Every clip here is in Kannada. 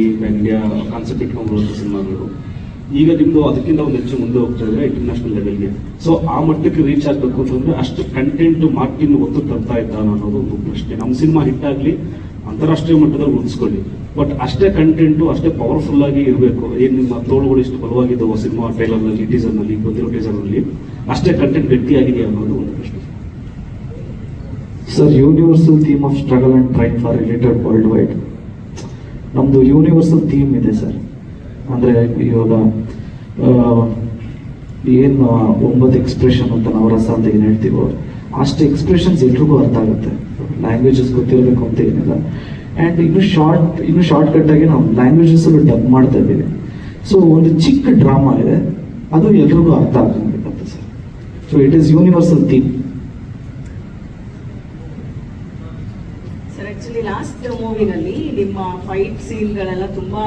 ಇಂಡಿಯಾ ಕಾನ್ಸೆಪ್ಟ್ ಇಟ್ಕೊಂಡ್ಬರುವಂಥ ಸಿನಿಮಾಗಳು. ಈಗ ನಿಮ್ದು ಅದಕ್ಕಿಂತ ಒಂದು ಹೆಚ್ಚು ಮುಂದೆ ಹೋಗ್ತಾ ಇದ್ರೆ ಇಂಟರ್ನ್ಯಾಷನಲ್ ಲೆವೆಲ್ಗೆ ಸೊ ಆ ಮಟ್ಟಕ್ಕೆ ರೀಚ್ ಆಗಬೇಕು ಅಂತಂದ್ರೆ ಅಷ್ಟು ಕಂಟೆಂಟ್ ಮಾರ್ಟಿನ್ ಒತ್ತು ತರ್ತಾ ಇದ್ದಾನ ಅನ್ನೋದು ಒಂದು ಪ್ರಶ್ನೆ. ನಮ್ಮ ಸಿನಿಮಾ ಹಿಟ್ ಆಗಲಿ, ಅಂತಾರಾಷ್ಟ್ರೀಯ ಮಟ್ಟದಲ್ಲಿ ಉಳಿಸ್ಕೊಳ್ಳಿ. ಬಟ್ ಅಷ್ಟೇ ಕಂಟೆಂಟು ಅಷ್ಟೇ ಪವರ್ಫುಲ್ ಆಗಿ ಇರಬೇಕು. ಏನು ನಿಮ್ಮ ತೋಳುಗಳು ಇಷ್ಟು ಬಲವಾಗಿದ್ದಾವೆ ಸಿನಿಮಾ ಟ್ರೈಲರ್ನಲ್ಲಿ ಟೀಸರ್ನಲ್ಲಿ ಗೊತ್ತಿರೋ ಟೀಸರ್ನಲ್ಲಿ ಅಷ್ಟೇ ಕಂಟೆಂಟ್ ಗಟ್ಟಿಯಾಗಿದೆಯಾ ಅನ್ನೋದು ಒಂದು ಪ್ರಶ್ನೆ. Sir universal theme of struggle and try for related world wide ನಮ್ಮದು ಯೂನಿವರ್ಸಲ್ ಥೀಮ್ ಇದೆ ಸರ್ ಅಂದರೆ ಇವಾಗ ಏನು ಒಂಬತ್ತು ಎಕ್ಸ್ಪ್ರೆಷನ್ ಅಂತ ನಾವು ರಸ ಅಂತ ಏನು ಹೇಳ್ತೀವೋ, ಅಷ್ಟು ಎಕ್ಸ್ಪ್ರೆಷನ್ಸ್ ಎಲ್ರಿಗೂ ಅರ್ಥ ಆಗುತ್ತೆ. ಲ್ಯಾಂಗ್ವೇಜಸ್ ಗೊತ್ತಿರಬೇಕು ಅಂತ ಏನಿಲ್ಲ. ಆ್ಯಂಡ್ ಇನ್ನು ಶಾರ್ಟ್ ಇನ್ನು ಶಾರ್ಟ್ ಕಟ್ ಆಗಿ ನಾವು ಲ್ಯಾಂಗ್ವೇಜಸ್ ಡಬ್ ಮಾಡ್ತಾ ಇದ್ದೀವಿ. ಸೊ ಒಂದು ಚಿಕ್ಕ ಡ್ರಾಮಾ ಇದೆ. ಅದು ಎಲ್ರಿಗೂ ಅರ್ಥ ಆಗಬೇಕಂತ sir so it is universal theme sir actually last ಮೂವಿನಲ್ಲಿ ನಿಮ್ಮ ಫೈಟ್ ಸೀನ್ಗಳೆಲ್ಲ ತುಂಬಾ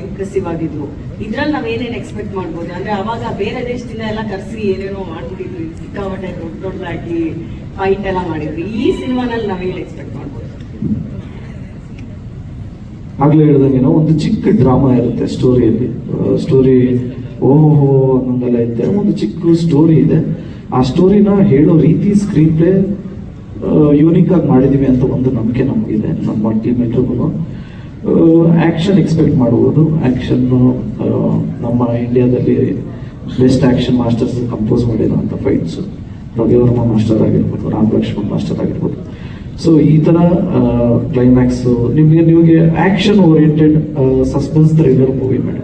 ಇಂಪ್ರೆಸಿವ್ ಆಗಿದ್ವು. ಇದ್ರಲ್ಲಿ ನಾವ್ ಏನೇನ್ ಎಕ್ಸ್ಪೆಕ್ಟ್ ಮಾಡ್ಬೋದು? ಅಂದ್ರೆ ಅವಾಗ ಬೇರೆ ದೇಶದಿಂದ ಎಲ್ಲ ಕರೆಸಿ ಏನೇನೋ ಮಾಡ್ಬಿಟ್ಟಿದ್ವಿ ಸಿಕ್ಕಾಪಟ್ಟೆ ದೊಡ್ಡ ದೊಡ್ಡದಾಗಿ ಫೈಟ್ ಎಲ್ಲ ಮಾಡಿದ್ವಿ ಈ ಸಿನಿಮಾನಲ್ಲಿ ನಾವೇನ್ ಎಕ್ಸ್ಪೆಕ್ಟ್ ಮಾಡ್ಬೋದು? ಆಗ್ಲೇ ಹೇಳ್ದಂಗೆನೋ ಒಂದು ಚಿಕ್ಕ ಡ್ರಾಮಾ ಇರುತ್ತೆ ಸ್ಟೋರಿಯಲ್ಲಿ. ಸ್ಟೋರಿ ಓಹೋ ಅನ್ನೋದೆಲ್ಲ ಇರುತ್ತೆ. ಒಂದು ಚಿಕ್ಕ ಸ್ಟೋರಿ ಇದೆ. ಆ ಸ್ಟೋರಿನ ಹೇಳೋ ರೀತಿ ಸ್ಕ್ರೀನ್ ಪ್ಲೇ ಯೂನಿಕ್ ಆಗಿ ಮಾಡಿದೀವಿ ಅಂತ ಒಂದು ನಂಬಿಕೆ ನಮಗಿದೆ, ನಮ್ಮ ಟೀಮ್ ಎಲ್ರಿಗೂ ಆ್ಯಕ್ಷನ್ ಎಕ್ಸ್ಪೆಕ್ಟ್ ಮಾಡುವುದು ಆಕ್ಷನ್ ನಮ್ಮ ಇಂಡಿಯಾದಲ್ಲಿ ಬೆಸ್ಟ್ ಆ್ಯಕ್ಷನ್ ಮಾಸ್ಟರ್ಸ್ ಕಂಪೋಸ್ ಮಾಡಿರೋಂಥ ಫೈಟ್ಸು ರವಿವರ್ಮ ಮಾಸ್ಟರ್ ಆಗಿರ್ಬೋದು, ರಾಮ್ ಲಕ್ಷ್ಮಣ್ ಮಾಸ್ಟರ್ ಆಗಿರ್ಬೋದು. ಸೊ ಈ ಥರ ಕ್ಲೈಮ್ಯಾಕ್ಸು ನಿಮಗೆ ನಿಮಗೆ action oriented suspense thriller movie madam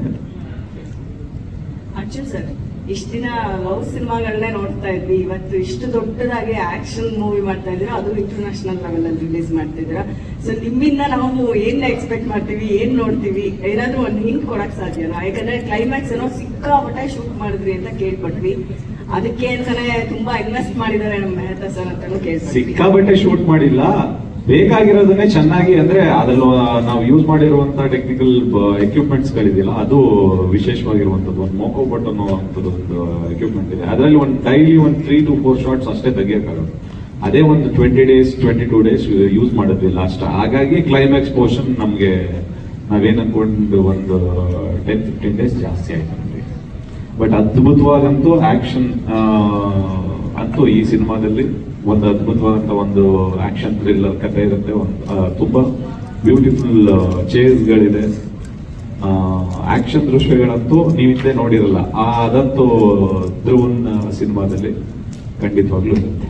sir ಇಷ್ಟ ದಿನ ಲವ್ ಸಿನಿಮಾಗಳನ್ನೇ ನೋಡ್ತಾ ಇದ್ವಿ. ಇವತ್ತು ಇಷ್ಟು ದೊಡ್ಡದಾಗಿ ಆಕ್ಷನ್ ಮೂವಿ ಮಾಡ್ತಾ ಇದ್ದೀರಾ? ಅದು ಇಂಟರ್ನ್ಯಾಷನಲ್ ಲೆವೆಲ್ ಅಲ್ಲಿ ರಿಲೀಸ್ ಮಾಡ್ತಾ ಇದ್ದೀರಾ? ಸೊ ನಿಮ್ಮಿಂದ ನಾವು ಏನ್ ಎಕ್ಸ್ಪೆಕ್ಟ್ ಮಾಡ್ತೀವಿ, ಏನ್ ನೋಡ್ತೀವಿ? ಏನಾದ್ರೂ ಒಂದು ಹಿಂಗ್ ಕೊಡಕ್ ಸಾಧ್ಯನಾ? ಯಾಕಂದ್ರೆ ಕ್ಲೈಮ್ಯಾಕ್ಸ್ ಏನೋ ಸಿಕ್ಕಾಪಟ್ಟೆ ಶೂಟ್ ಮಾಡಿದ್ರಿ ಅಂತ ಕೇಳ್ಪಟ್ವಿ. ಅದಕ್ಕೆ ಅಂತಾನೆ ತುಂಬಾ ಇನ್ವೆಸ್ಟ್ ಮಾಡಿದ್ದಾರೆ ನಮ್ಮ ಮೆಹತಾ ಸರ್ ಅಂತಾನು ಕೇಳ್ಪಟ್ವಿ. ಸಿಕ್ಕಾಪಟ್ಟೆ ಶೂಟ್ ಮಾಡಿಲ್ಲ. ಬೇಕಾಗಿರೋದನ್ನೇ ಚೆನ್ನಾಗಿ ಅಂದ್ರೆ ಅದ್ರಲ್ಲಿ ನಾವು ಯೂಸ್ ಮಾಡಿರುವಂತ ಟೆಕ್ನಿಕಲ್ ಎಕ್ವಿಪ್ಮೆಂಟ್ಸ್ ಗಳಿದೆಯಲ್ಲ, ಅದು ವಿಶೇಷವಾಗಿರುವಂತದ್ದು ಒಂದು ಮೋಕೋ ಬಟ್ ಅನ್ನೋ ಒಂದು ಎಕ್ವಿಪ್ಮೆಂಟ್ ಇದೆ. ಅದರಲ್ಲಿ ಒಂದು ಡೈಲಿ ಒಂದು ತ್ರೀ ಟು ಫೋರ್ ಶಾರ್ಟ್ಸ್ ಅಷ್ಟೇ ತೆಗಿಯಕ್ಕಾಗುತ್ತೆ. ಅದೇ ಒಂದು twenty days twenty two days use ಮಾಡಿದ್ವಿ ಲಾಸ್ಟ್ ಹಾಗಾಗಿ ಕ್ಲೈಮ್ಯಾಕ್ಸ್ ಪೋರ್ಷನ್ ನಮಗೆ ನಾವೇನ್ ಒಂದು ಟೆನ್ ಫಿಫ್ಟೀನ್ ಡೇಸ್ ಜಾಸ್ತಿ ಆಯ್ತು ನಮಗೆ. ಬಟ್ ಅದ್ಭುತವಾದಂತೂ ಆಕ್ಷನ್ ಅಂತೂ ಈ ಸಿನಿಮಾದಲ್ಲಿ ಒಂದು ಅದ್ಭುತವಾದಂತ ಒಂದು ಆಕ್ಷನ್ ಥ್ರಿಲ್ಲರ್ ಕಥೆ ಇರುತ್ತೆ. ಒಂದು ತುಂಬಾ ಬ್ಯೂಟಿಫುಲ್ ಚೇರ್ಸ್ಗಳಿದೆ ಆಕ್ಷನ್ ದೃಶ್ಯಗಳಂತೂ ನೀವು ಹಿಂದೆ ನೋಡಿರಲ್ಲ. ಆ, ಅದಂತೂ ಧ್ರುವನ್ ಸಿನಿಮಾದಲ್ಲಿ ಖಂಡಿತವಾಗ್ಲೂ ಇರುತ್ತೆ.